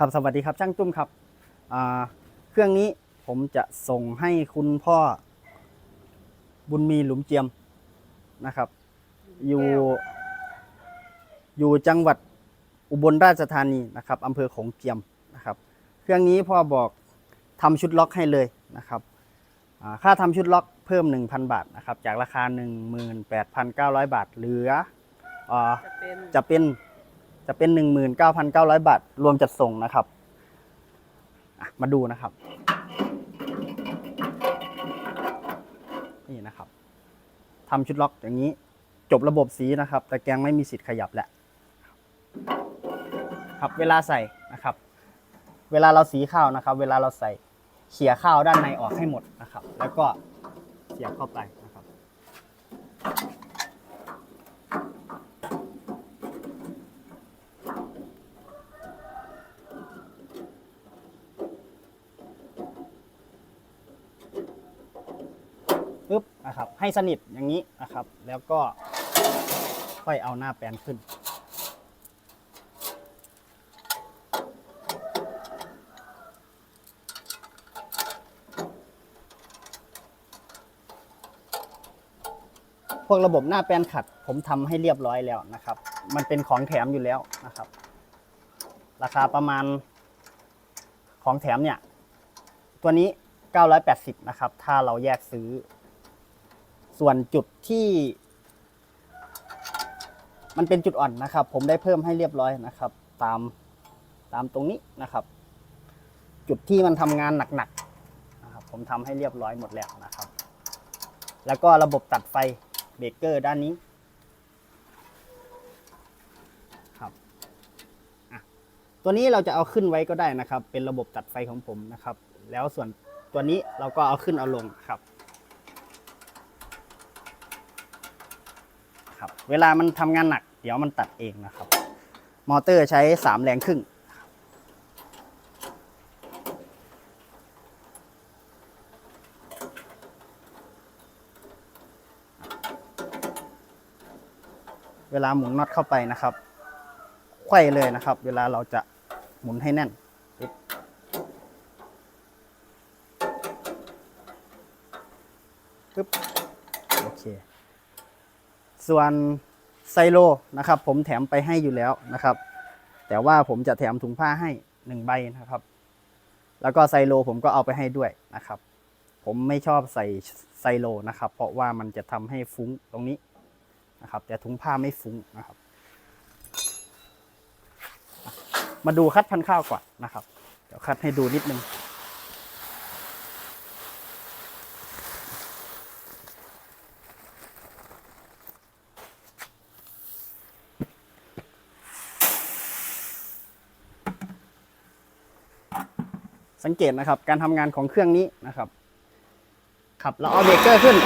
ครับสวัสดีครับช่างตุ้มครับอ่าเครื่องนี้ผมจะส่งให้คุณพ่อ บุญมีหลุมเจียมนะครับ อยู่อยู่จังหวัดอุบลราชธานีนะครับอำเภอโขงเจียมนะครับ เครื่องนี้พ่อบอกทำชุดล็อกให้เลยนะครับอ่าค่าทำชุดล็อกเพิ่ม 1,000 บาทนะครับ จากราคา 18,900 บาทเหลืออ่าจะเป็น จะเป็นจะเป็น 19,900 บาท รวมจัดส่งนะครับ มาดูนะครับ นี่นะครับทำชุดล็อกอย่างนี้ จบระบบสีนะครับ แต่แกงไม่มีสิทธิ์ขยับแหละครับเวลาใส่นะครับ เวลาเราสีข้าวนะครับ เวลาเราใส่เขี่ยข้าวด้านในออกให้หมดนะครับ แล้วก็เสียบเข้าไป นะครับ ให้สนิทอย่างนี้นะครับ แล้วก็ค่อยเอาหน้าแปลนขึ้น พวกระบบหน้าแปลนขัด ผมทำให้เรียบร้อยแล้วนะครับ มันเป็นของแถมอยู่แล้วนะครับ ราคาประมาณของแถมเนี่ย ตัวนี้ 980 นะครับ ถ้าเราแยกซื้อ ส่วนจุดที่ มันเป็นจุดอ่อนนะครับ ผมได้เพิ่มให้เรียบร้อยนะครับ ตามตามตรงนี้นะครับ จุดที่มันทำงานหนักๆนะครับ ผมทำให้เรียบร้อยหมดแล้วนะครับ แล้วก็ระบบตัดไฟเบรกเกอร์ด้านนี้ครับตัวนี้เราจะเอาขึ้นไว้ก็ได้นะครับ เป็นระบบตัดไฟของผมนะครับ แล้วส่วนตัวนี้เราก็เอาขึ้นเอาลงครับ ครับ เวลามันทำงานหนัก เดี๋ยวมันตัดเองนะครับ มอเตอร์ใช้สามแรงครึ่งเวลาหมุนน็อตเข้าไปนะครับไขว้เลยนะครับ เวลาเราจะหมุนให้แน่น ปึ๊บ โอเค ส่วนไซโลนะครับ ผมแถมไปให้อยู่แล้วนะครับ แต่ว่าผมจะแถมถุงผ้าให้หนึ่งใบนะครับ แล้วก็ไซโลผมก็เอาไปให้ด้วยนะครับ ผมไม่ชอบใส่ไซโลนะครับ เพราะว่ามันจะทำให้ฟุ้งตรงนี้นะครับ แต่ถุงผ้าไม่ฟุ้งนะครับ มาดูคัดพันข้าวก่อนนะครับ เดี๋ยวคัดให้ดูนิดนึง สังเกตนะครับ การทำงานของเครื่องนี้นะครับขับเราเอาเบรกเกอร์ขึ้น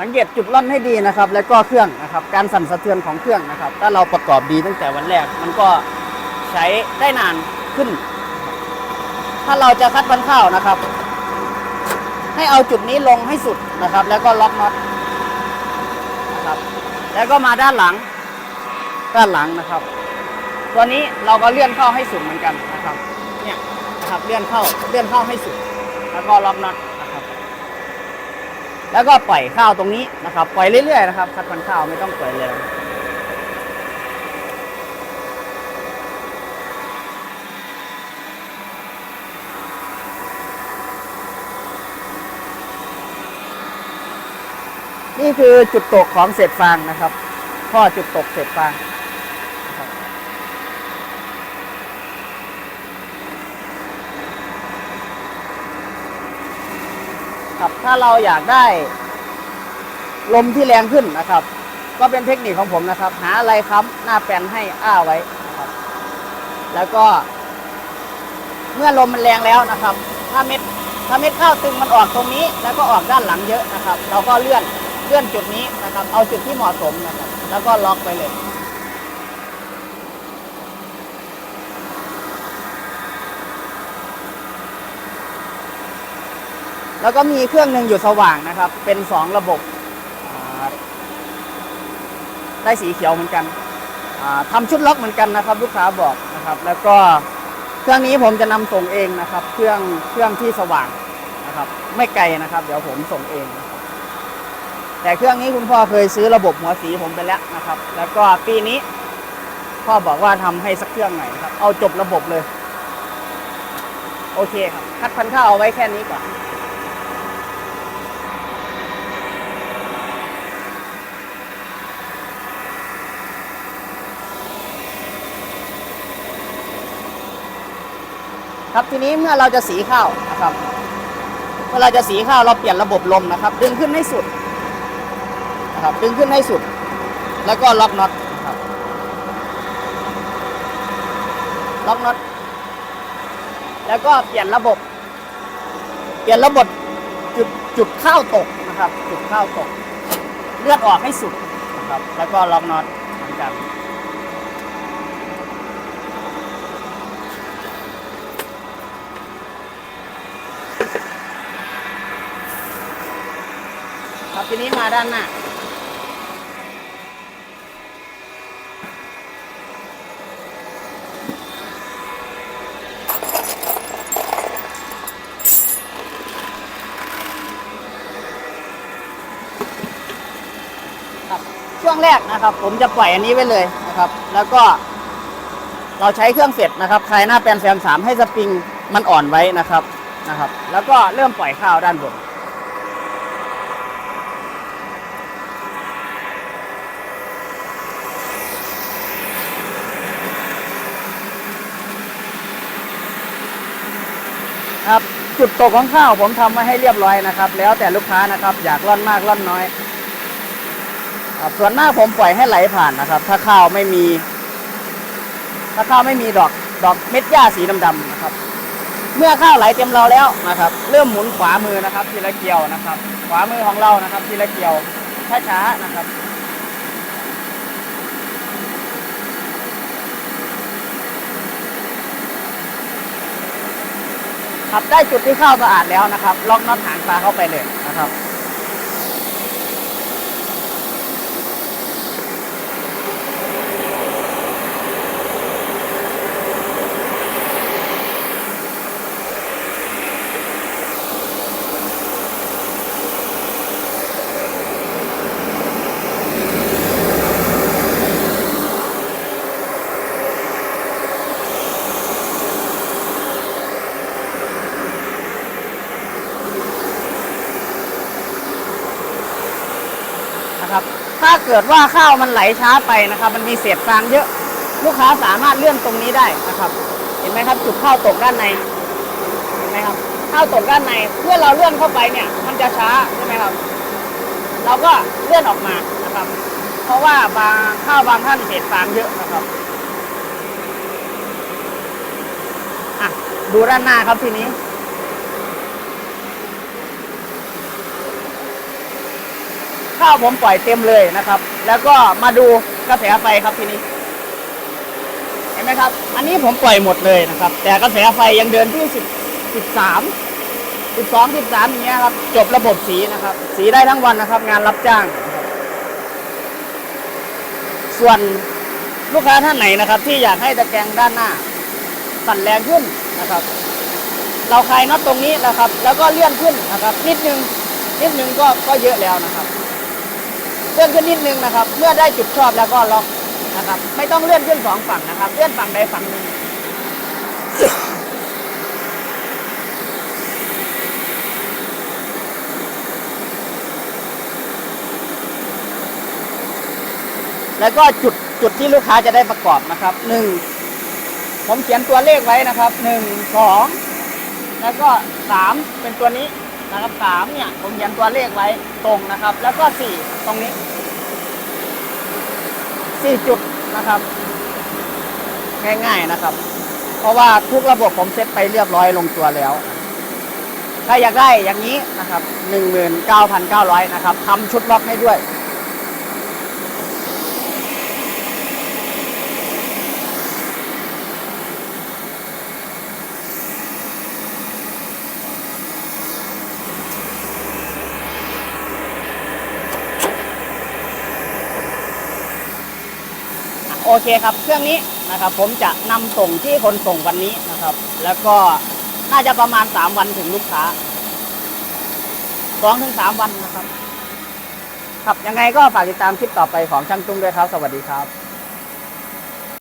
สังเกตจุดล่อนให้ดีนะครับ แล้วก็เครื่องนะครับ การสั่นสะเทือนของเครื่องนะครับ ถ้าเราประกอบดีตั้งแต่วันแรก มันก็ใช้ได้นานขึ้น ถ้าเราจะคัดพันข้าวนะครับ ให้เอาจุดนี้ลงให้สุดนะครับ แล้วก็ล็อกน็อตนะครับ แล้วก็มาด้านหลัง ด้านหลังนะครับ ตัวนี้เราก็เลื่อนเข้าให้สุดเหมือนกันนะครับ เนี่ยนะครับเลื่อนเข้าเลื่อนเข้าให้สุด แล้วก็ล็อกน็อตนะครับ แล้วก็ปล่อยข้าวตรงนี้นะครับ ปล่อยเรื่อยๆนะครับ คัดพันข้าวไม่ต้องปล่อยแรงนี่คือจุดตกของเศษฟางนะครับ ข้อจุดตกเศษฟาง ครับ ถ้าเราอยากได้ลมที่แรงขึ้นนะครับ ก็เป็นเทคนิคของผมนะครับ หาอะไรค้ำหน้าแปลนให้อ้าไว้นะครับ แล้วก็ เมื่อลมมันแรงแล้วนะครับ ถ้าเม็ดถ้าเม็ดข้าวตึงมันออกตรงนี้ แล้วก็ออกด้านหลังเยอะนะครับ เราก็เลื่อนเลื่อนจุดนี้นะครับ เอาจุดที่เหมาะสมนะครับ แล้วก็ล็อกไปเลย แล้วก็มีเครื่องหนึ่งอยู่สว่างนะครับ เป็นสองระบบ ได้สีเขียวเหมือนกันอ่าทำชุดล็อกเหมือนกันนะครับ ลูกค้าบอกนะครับ แล้วก็เครื่องนี้ผมจะนำส่งเองนะครับ เครื่องเครื่องที่สว่างนะครับ ไม่ไกลนะครับ เดี๋ยวผมส่งเอง แต่เครื่องนี้คุณพ่อเคยซื้อระบบหัวสีผมไปแล้วนะครับ แล้วก็ปีนี้พ่อบอกว่าทำให้สักเครื่องหน่อยนะครับ เอาจบระบบเลย โอเคครับ คัดพันธุ์ข้าวเอาไว้แค่นี้ก่อน ครับทีนี้เมื่อเราจะสีข้าวนะครับเมื่อเราจะสีข้าวเราเปลี่ยนระบบลมนะครับ ดึงขึ้นให้สุดนะครับดึงขึ้นให้สุด แล้วก็ล็อกน็อตครับล็อกน็อตแล้วก็เปลี่ยนระบบ เปลี่ยนระบบจุดจุดข้าวตกนะครับ จุดข้าวตก เลือดออกให้สุดนะครับ แล้วก็ล็อกน็อตเหมือนกัน ครับทีนี้มาด้านหน้าครับช่วงแรกนะครับ ผมจะปล่อยอันนี้ไว้เลยนะครับ แล้วก็ เราใช้เครื่องเสร็จนะครับคลายหน้าแปลนแซมสามให้สปริงมันอ่อนไว้นะครับนะครับ แล้วก็เริ่มปล่อยข้าวด้านบน ครับ จุดตกของข้าวผมทำมาให้เรียบร้อยนะครับ แล้วแต่ลูกค้านะครับ อยากร่อนมากร่อนน้อยครับส่วนมากผมปล่อยให้ไหลผ่านนะครับ ถ้าข้าวไม่มี ถ้าข้าวไม่มีดอกดอกเม็ดหญ้าสีดำๆนะครับ เมื่อข้าวไหลเต็มเราแล้วนะครับ เริ่มหมุนขวามือนะครับ ทีละเกลียวนะครับ ขวามือของเรานะครับ ทีละเกลียวช้าๆนะครับ ครับได้จุดที่ข้าวสะอาดแล้วนะครับล็อกน็อตหางปลาเข้าไปเลยนะครับนะครับ ถ้า เกิดว่าข้าวมันไหลช้าไปนะครับ มันมีเศษฟางเยอะ ลูกค้าสามารถเลื่อนตรงนี้ได้นะครับ เห็นไหมครับ จุดข้าวตกด้านใน เห็นไหมครับ ข้าวตกด้านในเพื่อเราเลื่อนเข้าไปเนี่ย มันจะช้าใช่ไหมครับ เราก็เลื่อนออกมานะครับ เพราะว่าบางข้าวบางท่านเศษฟางเยอะนะครับอะดูด้านหน้าครับทีนี้ ข้าวผมปล่อยเต็มเลยนะครับ แล้วก็มาดูกระแสไฟครับทีนี้ เห็นไหมครับ อันนี้ผมปล่อยหมดเลยนะครับ แต่กระแสไฟยังเดินที่สิบสิบสามสิบสองสิบสามอย่างเงี้ยครับ จบระบบสีนะครับ สีได้ทั้งวันนะครับ งานรับจ้าง ส่วนลูกค้าท่านไหนนะครับ ที่อยากให้ตะแกรงด้านหน้า สั่นแรงขึ้นนะครับเราคลายน็อตตรงนี้นะครับ แล้วก็เลื่อนขึ้นนะครับ นิดนึงนิดนึงก็ก็เยอะแล้วนะครับ ลื่อนขึ้นนิดนึงนะครับ เมื่อได้จุดชอบแล้วก็ล็อกนะครับ ไม่ต้องเลื่อนขึ้นสองฝั่งนะครับ เลื่อนฝั่งใดฝั่งหนึ่งแล้วก็จุดจุดที่ลูกค้าจะได้ประกอบนะครับหนึ่งผมเขียนตัวเลขไว้นะครับหนึ่งสองแล้วก็สามเป็นตัวนี้ นะครับสามเนี่ยผมเขียนตัวเลขไว้ตรงนะครับ แล้วก็สี่ตรงนี้สี่จุดนะครับ ง่าย ๆนะครับ เพราะว่าทุกระบบผมเซตไปเรียบร้อยลงตัวแล้ว ถ้าอยากได้อย่างนี้นะครับหนึ่งหมื่นเก้าพันเก้าร้อยนะครับทำชุดล็อกให้ด้วย โอเคครับ เครื่องนี้นะครับผมจะนำส่งที่คนส่งวันนี้นะครับ แล้วก็น่าจะประมาณ 3 วันถึงลูกค้าสองถึงสามวันนะครับ ครับยังไงก็ฝากติดตามคลิปต่อไปของช่างตุ้งด้วยครับ สวัสดีครับ